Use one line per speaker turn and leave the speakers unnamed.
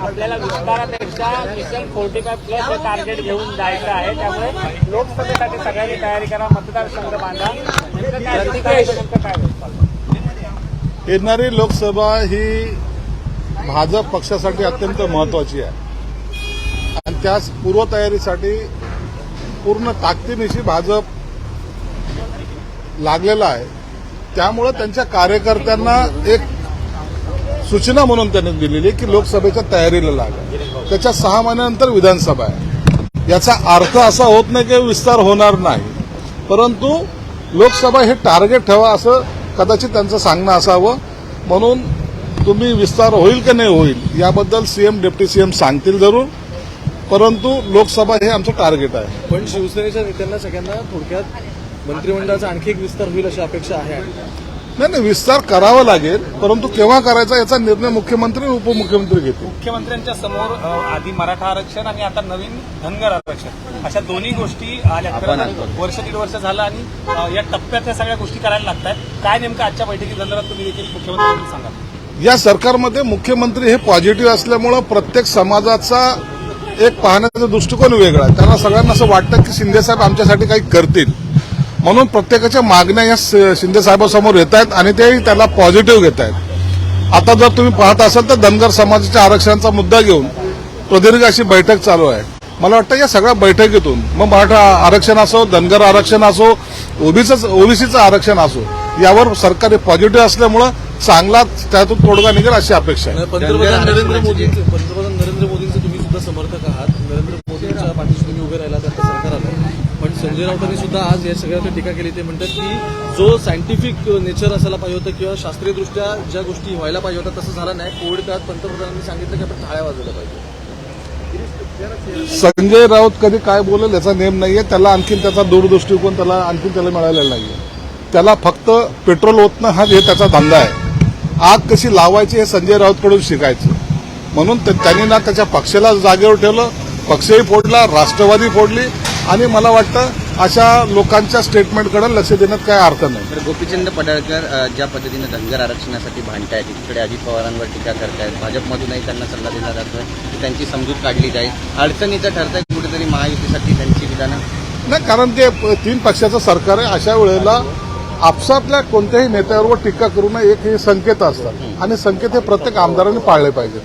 आपल्याला विस्तारापेक्षा mission forty five plus हे टार्गेट घेऊन जायचं आहे. त्यामुळे लोकसभेसाठी सगळ्यांनी तयारी करा मतदारसंघ बांधा. काय?
येणारी लोकसभा ही भाजप पक्षासाठी अत्यंत महत्वाची आहे. आणि त्याच पूर्वतयारीसाठी पूर्ण ताकदीनिशी भाजप लागलेला आहे. त्यामुळं त्यांच्या कार्यकर्त्यांना एक सूचना म्हणून त्यांनी दिलेली आहे की लोकसभेच्या तयारीला लागा. त्याच्या सहा महिन्यानंतर विधानसभा आहे. याचा अर्थ असा होत नाही की विस्तार होणार नाही. परंतु लोकसभा हे टार्गेट ठेवा असं कदाचित त्यांचं सांगणं असावं. म्हणून तुम्ही विस्तार होईल की नाही होईल याबद्दल सीएम डेप्टी सीएम सांगतील जरूर. परंतु लोकसभा हे आमचं टार्गेट आहे.
पण शिवसेनेच्या नेत्यांना सगळ्यांना थोडक्यात मंत्रिमंडळाचा आणखी एक विस्तार होईल अशी अपेक्षा आहे.
नाही नाही विस्तार करावा लागेल परंतु केव्हा करायचा याचा निर्णय मुख्यमंत्री आणि उपमुख्यमंत्री घेतील.
मुख्यमंत्र्यांच्या समोर अ, आधी मराठा आरक्षण आणि आता नवीन धनगर आरक्षण. अशा दोन्ही गोष्टी आल्या. वर्ष दीड वर्ष झालं आणि अ, या टप्प्यात या सगळ्या गोष्टी करायला लागतात काय नेमकं आजच्या बैठकीत संदर्भात तुम्ही देखील मुख्यमंत्र्यांनी सांगा?
या सरकारमध्ये मुख्यमंत्री हे पॉझिटिव्ह असल्यामुळं प्रत्येक समाजाचा एक पाहण्याचा दृष्टिकोन वेगळा आहे. त्यांना सगळ्यांना असं वाटतं की शिंदेसाहेब आमच्यासाठी काही करतील. म्हणून प्रत्येकाच्या मागण्या या शिंदे साहेबांसमोर येत आहेत आणि तेही त्याला पॉझिटिव्ह घेत आहेत. आता जर तुम्ही पाहत असाल तर धनगर समाजाच्या आरक्षणाचा मुद्दा घेऊन प्रदीर्घ अशी बैठक चालू आहे. मला वाटतं या सगळ्या बैठकीतून मग मराठा आरक्षण असो धनगर आरक्षण असो ओबीसीचं ओबीसीचं आरक्षण असो यावर सरकारी पॉझिटिव्ह असल्यामुळं चांगलाच त्यातून तोडगा निघेल अशी अपेक्षा आहे.
पंतप्रधान नरेंद्र मोदींचे पंतप्रधान नरेंद्र मोदींचे तुम्ही सुद्धा समर्थक आहात. नरेंद्र मोदींच्या पाठीशी तुम्ही उभे राहिला तर सरकार आलं पण संजय राऊतांनी सुद्धा आज या सगळ्यावर टीका केली. ते म्हणतात की जो सायंटिफिक नेचर असायला पाहिजे होतं किंवा शास्त्रीयदृष्ट्या ज्या गोष्टी व्हायला पाहिजे होत्या तसं झालं नाही. कोविड काळात पंतप्रधानांनी सांगितलं की आपण टाळ्या वाजवल्या पाहिजे
संजय राऊत कधी काय बोलेल याचा नेम नाहीये. त्याला आणखीन त्याचा दूरदृष्टिकोन त्याला आणखी त्याला मिळालेला नाहीये. त्याला फक्त पेट्रोल ओतणं हा हे त्याचा धंदा आहे. आग कशी लावायची हे संजय राऊतकडून शिकायचं. म्हणून त्यांनी ना त्याच्या पक्षाला जागेवर ठेवलं. पक्षही फोडला राष्ट्रवादी फोडली. आणि मला वाटतं अशा लोकांच्या स्टेटमेंटकडे लक्ष देण्यात काय अर्थ नाही.
तर गोपीचंद पडळकर ज्या पद्धतीने धनगर आरक्षणासाठी भांडतायत एकीकडे अजित पवारांवर टीका करतायत भाजपमधूनही त्यांना सल्ला दिला जातोय की त्यांची समजूत काढली जाईल. अडचणीचं ठरतंय कुठेतरी महायुतीसाठी त्यांची विधानं.
नाही कारण ते तीन पक्षाचं सरकार आहे अशा वेळेला आपसातल्या कोणत्याही नेत्यावर टीका करू नये एक हे संकेत असतात. आणि संकेत हे प्रत्येक आमदारांनी पाळले पाहिजेत.